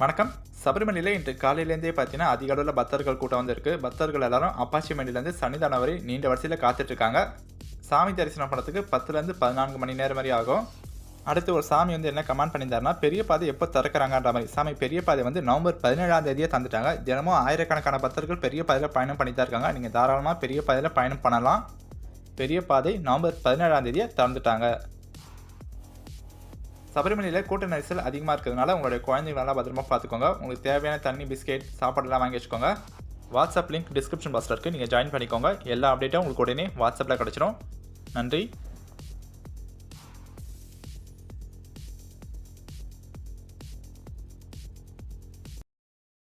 வணக்கம். சபரிமலையில் இன்று காலையிலேருந்தே பார்த்தீங்கன்னா அதிக அளவில் பக்தர்கள் கூட்டம் வந்திருக்கு. பக்தர்கள் எல்லாரும் அப்பாச்சி மண்டிலேருந்து சன்னிதானம் வரை நீண்ட வரிசையில் காத்துட்ருக்காங்க சாமி தரிசனம் பண்ணுறதுக்கு பத்துலேருந்து பதினான்கு மணி நேரம் வரை ஆகும். அடுத்து ஒரு சாமி வந்து என்ன கமெண்ட் பண்ணியிருந்தாருன்னா பெரிய பாதை எப்போ திறக்கிறாங்கன்ற மாதிரி. சாமி பெரிய பாதை வந்து நவம்பர் பதினேழாம் தேதியே தந்துட்டாங்க. தினமும் ஆயிரக்கணக்கான பக்தர்கள் பெரிய பாதையில் பயணம் பண்ணி தான் இருக்காங்க. நீங்கள் தாராளமாக பெரிய பாதையில் பயணம் பண்ணலாம். பெரிய பாதை நவம்பர் பதினேழாம் தேதியை திறந்துட்டாங்க. சபரிமலையில் கூட்ட நெரிசல் அதிகமாக இருக்கிறதுனால உங்களுடைய குழந்தைங்களெல்லாம் பத்திரமா பார்த்துக்கோங்க. உங்களுக்கு தேவையான தண்ணி பிஸ்கெட் சாப்பாடுலாம் வாங்கி வச்சுக்கோங்க. வாட்ஸ்அப் லிங்க் டிஸ்கிரிப்ஷன் பாக்ஸில் இருக்குது நீங்கள் ஜாயின் பண்ணிக்கோங்க. எல்லா அப்டேட்டும் உங்களுக்கு உடனே வாட்ஸ்அப்பில் கிடச்சிரும். நன்றி.